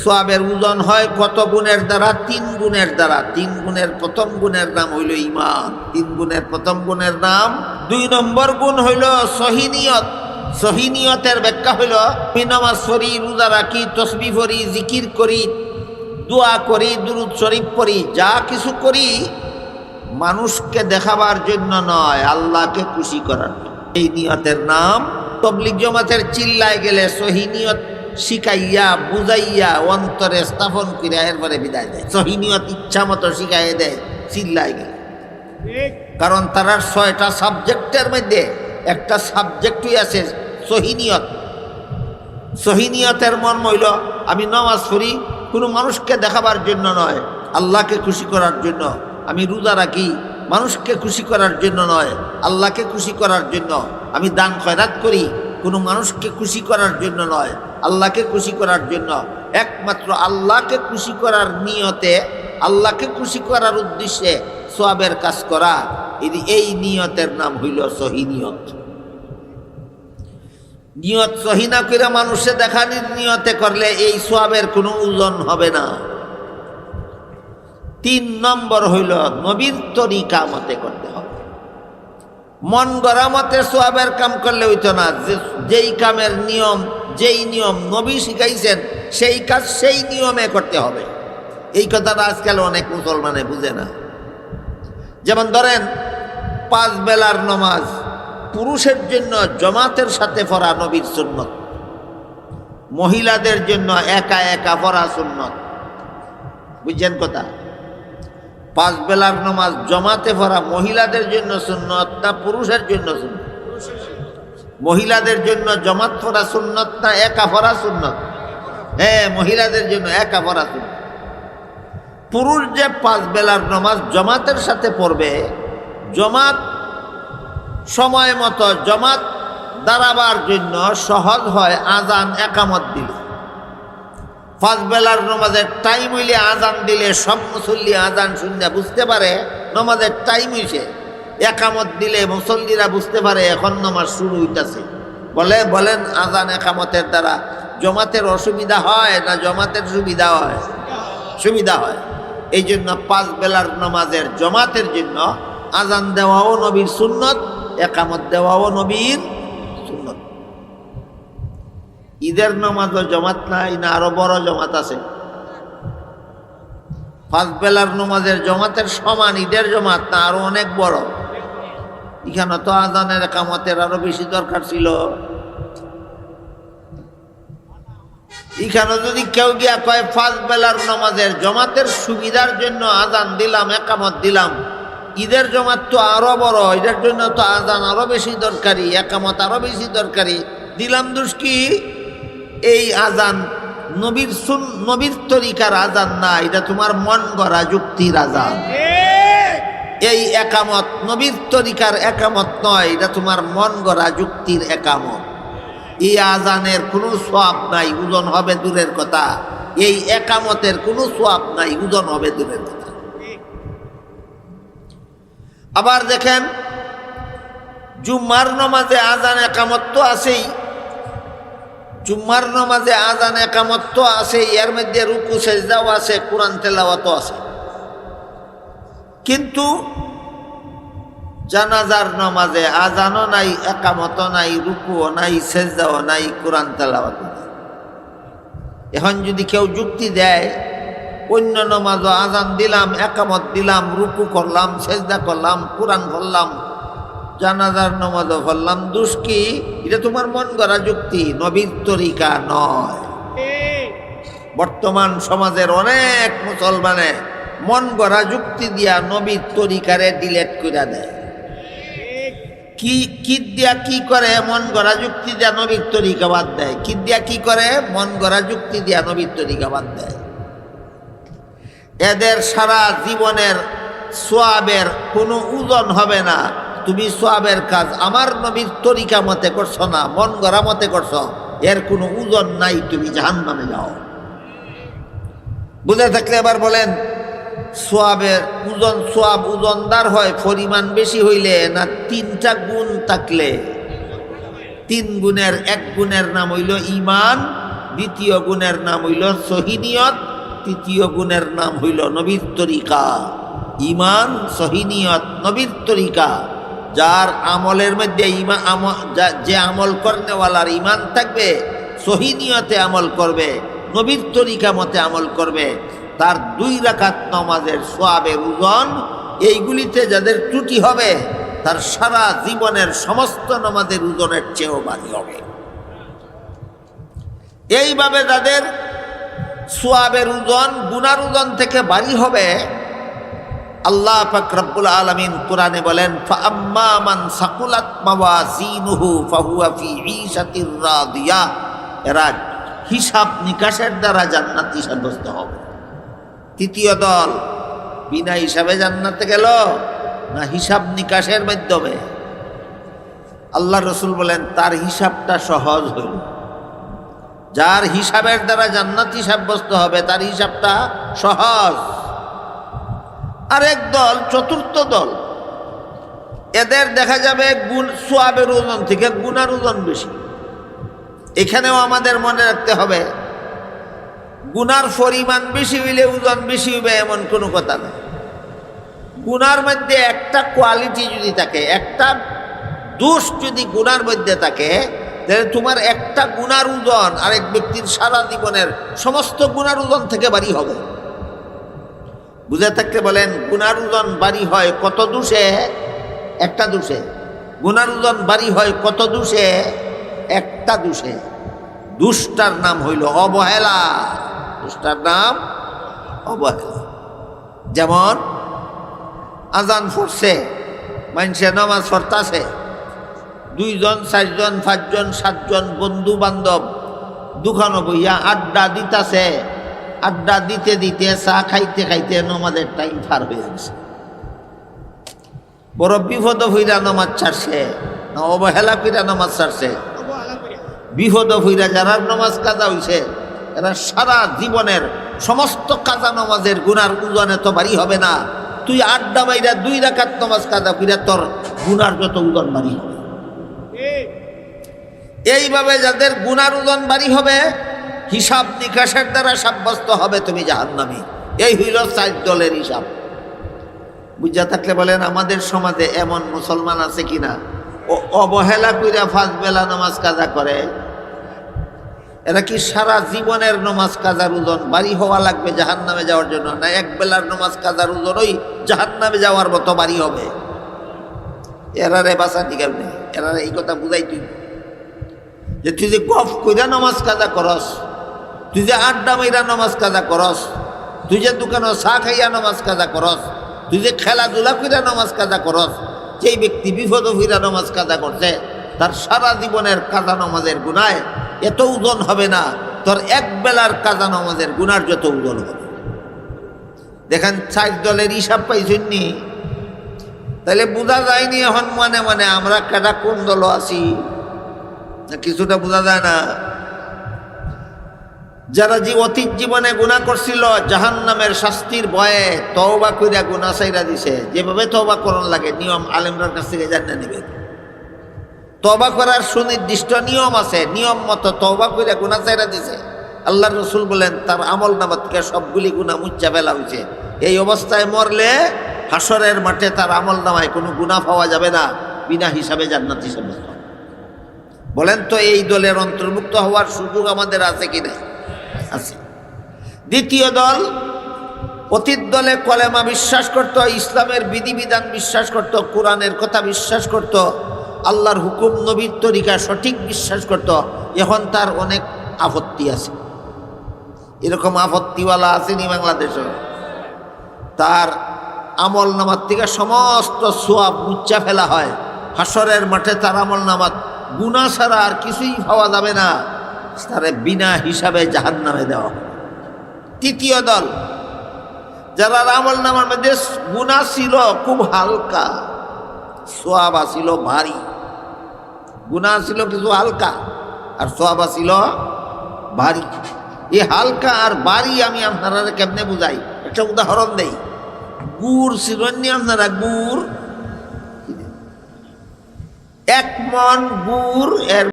সোয়াবের ওজন হয় কত গুণের দ্বারা? তিন গুণের দ্বারা। তিন গুণের প্রথম গুণের নাম হইল ইমান তিন গুণের প্রথম গুণের নাম? দুই নম্বর গুণ হইল সহিনিয়ত সহিনিয়তের ব্যাখ্যা হইল আমি নামাজ পড়ি, রোজা রাখি, তসবি পড়ি, জিকির করি, দোয়া করি, দুরুদ শরীফ পড়ি, যা কিছু করি মানুষকে দেখাবার জন্য নয়, আল্লাহকে খুশি করার এই নিয়তের নাম তবলিক জমাতের চিল্লায় গেলে সহিনিয়ত শিখাইয়া বুঝাইয়া অন্তরে স্থাপন করে এরপরে বিদায় দেয়। সহিনিয়ত ইচ্ছা মতো শিখাইয়া দেয় চিল্লায় গেলে। কারণ তারা ছয়টা সাবজেক্টের মধ্যে একটা সাবজেক্টই আছে সহিনিয়ত। সহিনিয়তের মন হইল আমি নামাজ পড়ি কোনো মানুষকে দেখাবার জন্য নয় আল্লাহকে খুশি করার জন্য। আমি রোজা রাখি মানুষকে খুশি করার জন্য নয় আল্লাহকে খুশি করার জন্য। আমি দান খয়রাত করি কোনো মানুষকে খুশি করার জন্য নয়। আল্লাহকে খুশি করার জন্য। একমাত্র আল্লাহকে খুশি করার নিয়তে, আল্লাহকে খুশি করার উদ্দেশ্যে সোয়াবের কাজ করা। এই- নিয়তের নাম হইল সহিনিয়ত নিয়ত। নিয়ত সহি না করে মানুষে দেখানির নিয়তে করলে এই সোয়াবের কোনো ওজন হবে না। তিন নম্বর হইল নবীর তরিকা মতে করতে হবে। মন গড়া মতে সোয়াবের কাম করলে হইতো না। যেই কামের নিয়ম যেই নিয়ম নবী শিখাইছেন, সেই কাজ সেই নিয়মে করতে হবে। এই কথাটা আজকাল অনেক মুসলমানে বুঝে না। যেমন ধরেন, পাঁচ বেলার নমাজ পুরুষের জন্য জমাতের সাথে পড়া নবীর সুন্নত, মহিলাদের জন্য একা একা পড়া সুন্নত। বুঝছেন কথা? পাঁচ বেলার নমাজ জমাতে পড়া মহিলাদের জন্য সুন্নত না পুরুষের জন্য সুন্নত? মহিলাদের জন্য জমাত পড়া সুন্নত না একা পড়া সুন্নত? হ্যাঁ মহিলাদের জন্য একা পড়া সুন্নত। পুরুষ যে পাঁচ বেলার নমাজ জমাতের সাথে পড়বে, জমাত সময় মতো জমাত দাঁড়াবার জন্য সহজ হয় আজান একামত দিলে। পাঁচ বেলার নমাজের টাইম হইলে আজান দিলে সব মুসল্লি আজান শুনলে বুঝতে পারে, নমাজের টাইম হইছে। একামত দিলে মুসল্লিরা বুঝতে পারে এখন নমাজ শুরু হইতাছে। বলে, বলেন, আজান একামতের দ্বারা জমাতের অসুবিধা হয় না জমাতের সুবিধা হয়? সুবিধা হয়। এই জন্য পাঁচ বেলার নমাজের জমাতের জন্য আজান দেওয়াও নবীর সুন্নত, একামত দেওয়াও নবীর সুন্নত। ঈদের নমাজও জমাত নাই না আরও বড় জমাত আছে। পাঁচ বেলার নমাজের জমাতের সমান ঈদের জমাত না আরও অনেক বড়। এখানে তো আজানের একামতের আরও বেশি দরকার ছিল। এখানে যদি কেউ গিয়া কয় পাঁচ বেলার নমাজের জমাতের সুবিধার জন্য আজান দিলাম, একামত দিলাম। ঈদের জমাত তো আরও বড় এটার জন্য তো আজান আরও বেশি দরকারি, একামত আরও বেশি দরকারি। দিলাম দুষ কি? এই আজান নবীর সুন, নবীর তরিকার আজান না, এটা তোমার মন গড়া যুক্তির আজান। এই একামত নবীর তরিকার একামত নয়, এটা তোমার মন গড়া যুক্তির একামত। এই আজানের কোনো সোয়াব নাই ওজন হবে দূরের কথা। এই একামতের কোনো সোয়াব নাই ওজন হবে দূরের কথা। আবার দেখেন, জুম্মার নমাজে আজান একামত তো আছেই। জুম্মার নমাজে আজান একামত তো আছে এর মধ্যে রুকু, সেজদাও আছে, কোরআন তেলাওয়াতও আছে। কিন্তু জানাজার নমাজে আজানও নাই, একামতও নাই, রুকুও নাই, সেজদাও নাই, কোরআন তেলাওয়াত নাই। এখন যদি কেউ যুক্তি দেয়, অন্য নমাজও আজান দিলাম, একামত দিলাম, রুকু করলাম, সেজদা করলাম, কোরআন করলাম জানাজার নমাজও করলাম দুষ কি? এটা তোমার মন গড়া যুক্তি, নবীর তরিকা নয়। বর্তমান সমাজের অনেক মুসলমানে মন গড়া যুক্তি দিয়া নবীর তরিকারে ডিলেট করে দেয়। কি কি দিয়া কি করে মন গড়া যুক্তি দিয়া নবীর তরিকা বাদ দেয়? কি দিয়া কি করে মন গড়া যুক্তি দিয়া নবীর তরিকা বাদ দেয়? এদের সারা জীবনের সোয়াবের কোনো ওজন হবে না। তুমি সোয়াবের কাজ আমার নবীর তরিকা মতে করছ না, মন গড়া মতে করছ। এর কোনো ওজন নাই, তুমি জাহান নামে যাও। বুঝে থাকলে এবার বলেন সোয়াবের ওজন, সোয়াব ওজনদার হয়, পরিমাণ বেশি হইলে না তিনটা গুণ থাকলে। তিন গুণের এক গুণের নাম হইল ইমান দ্বিতীয় গুণের নাম হইল সহিনিয়ত, তৃতীয় গুণের নাম হইল নবীর তরিকা। ইমান সহিনিয়ত, নবীর তরিকা। যার আমলের মধ্যে ইমা যে আমল করেওয়ালার ইমান থাকবে, সহিনিয়তে আমল করবে, নবীর তরিকা মতে আমল করবে। তার দুই রাকাত নমাজের সোয়াবের ওজন, এইগুলিতে যাদের ত্রুটি হবে, তার সারা জীবনের সমস্ত নমাজের ওজনের চেয়েও ভারী হবে। এইভাবে যাদের সোয়াবের ওজন, গুনার ওজন থেকে ভারী হবে, আল্লাহ পাক রব্বুল আলামিন কোরআনে বলেন, ফাআম্মা মান সাকুলাত এরা হিসাব নিকাশের দ্বারা জান্নাতি সাব্যস্ত হবে। তৃতীয় দল। বিনা হিসাবে জান্নাতে গেল না হিসাব নিকাশের মাধ্যমে? আল্লাহ রসুল বলেন, তার হিসাবটা সহজ হইল। যার হিসাবের দ্বারা জান্নাতি সাব্যস্ত হবে, তার হিসাবটা সহজ। আরেক দল, চতুর্থ দল। এদের দেখা যাবে গুণ, সোয়াবের ওজন থেকে গুণার ওজন বেশি। এখানেও আমাদের মনে রাখতে হবে গুনার পরিমাণ বেশি হইলে ওজন বেশি হইবে এমন কোনো কথা না। গুনার মধ্যে একটা কোয়ালিটি যদি থাকে, একটা দোষ যদি গুনার মধ্যে থাকে, তাহলে তোমার একটা গুনার ওজন আরেক ব্যক্তির সারা জীবনের সমস্ত গুনার ওজন থেকে বাড়ি হবে। বুঝে থাকতে বলেন, গুনার ওজন বাড়ি হয় কত দোষে? একটা দোষে। গুনার ওজন বাড়ি হয় কত দোষে? একটা দোষে। দুষ্টার নাম হইল অবহেলা। দুষ্টার নাম অবহেলা যেমন আজান পড়ছে মানুষে নামাজ পড়তাছে। দুইজন চারজন পাঁচজন সাতজন বন্ধু বান্ধব দোকানো বইয়া আড্ডা দিতাছে। আড্ডা দিতে দিতে চা খাইতে খাইতে নমাজের টাইম পার হয়ে গেছে। বড় বিপদ হইরা নমাজ ছাড়ছে না অবহেলা কইরা নমাজ ছাড়ছে। বিপদ হইরা যারা নমাজ কাজা হইছে এরা সারা জীবনের সমস্ত কাজা নমাজের গুনার উজনে তো বাড়ি হবে না। তুই আড্ডা বাইরা দুই রাকাত নমাজ কাজা কইরা তোর গুনার যত উজন বাড়ি হবে। এইভাবে যাদের গুনার উজন বাড়ি হবে, হিসাব নিকাশের দ্বারা সাব্যস্ত হবে তুমি জাহান্নামি। এই হইল চার দলের হিসাব। বুঝা থাকলে বলেন, আমাদের সমাজে এমন মুসলমান আছে কিনা? অবহেলা কইরা ফাঁস বেলা নামাজ কাজা করে। এরা কি সারা জীবনের নমাজ কাজার ওজন? বাড়ি হওয়া লাগবে জাহান নামে যাওয়ার জন্য। না এক বেলার নমাজ কাজার ওজন ওই জাহান নামে যাওয়ার মতো বাড়ি হবে? এরারে বাসা দিগাল নেই। এরারে এই কথা বুঝাই তুই যে তুই যে গফ কইরা নমাজ কাজা করস, তুই যে আড্ডা মাইরা নমাজ কাজা করস, তুই যে দোকানে চা খাইয়া নমাজ কাজা করস, তুই যে খেলাধুলা কইরা নমাজ কাজা করস, যেই ব্যক্তি বিপদ ফিরা নমাজ কাজা করছে, তার সারা জীবনের কাজা নমাজের গুনায় এত ওজন হবে না। তোর এক বেলার কাজা নমাজের গুনার যত ওজন হবে। দেখেন চার দলের হিসাব পাইছেননি তাহলে বোঝা যায়নি এখন মানে মানে আমরা কেটা কোন দল আছি? কিছুটা বোঝা যায় না। যারা যে অতীত জীবনে গুণা করছিল জাহান নামের শাস্তির ভয়ে তওবা কইরা গুণা সাইরা দিছে। যেভাবে তওবা করন লাগে, নিয়ম আলেমরার কাছ থেকে জানা নেবে তবা করার সুনির্দিষ্ট নিয়ম আছে। নিয়ম মতো তবা কইরা গুণা সাইরা দিছে। আল্লাহ রসুল বলেন, তার আমল থেকে সবগুলি গুণা মুচ্চা ফেলা হয়েছে এই অবস্থায় মরলে হাসরের মাঠে তার আমল নামায় কোনো গুণা পাওয়া যাবে না। বিনা হিসাবে জান্নাত হিসাবে। বলেন তো, এই দলের অন্তর্ভুক্ত হওয়ার সুযোগ আমাদের আছে কি না আছে। দ্বিতীয় দল, অতীত দলে কলেমা বিশ্বাস করত, ইসলামের বিধিবিধান বিশ্বাস করত, কোরআনের কথা বিশ্বাস করত। আল্লাহর হুকুম নবীর তরিকা সঠিক বিশ্বাস করত, এখন তার অনেক আপত্তি আছে। এরকম আপত্তিওয়ালা আসেনি বাংলাদেশে। তার আমল নামার থেকে সমস্ত সোয়াব মুচ্চা ফেলা হয়। হাসরের মাঠে তার আমল নামাত গুণা ছাড়া আর কিছুই পাওয়া যাবে না। তারে বিনা হিসাবে জাহান নামে দেওয়া তৃতীয় দল, যারা আমল নামার মধ্যে গুণা ছিল, খুব হালকা। সোয়াব আসিল ভারী। গুণা ছিল কিছু হালকা, আর সোয়াব আসিল ভারী। এ হালকা আর বাড়ি আমি আপনারা কেমনে বুঝাই? একটা উদাহরণ দেই। গুড় শিরণ্য আপনারা, গুড়। এক মন গুড়, এর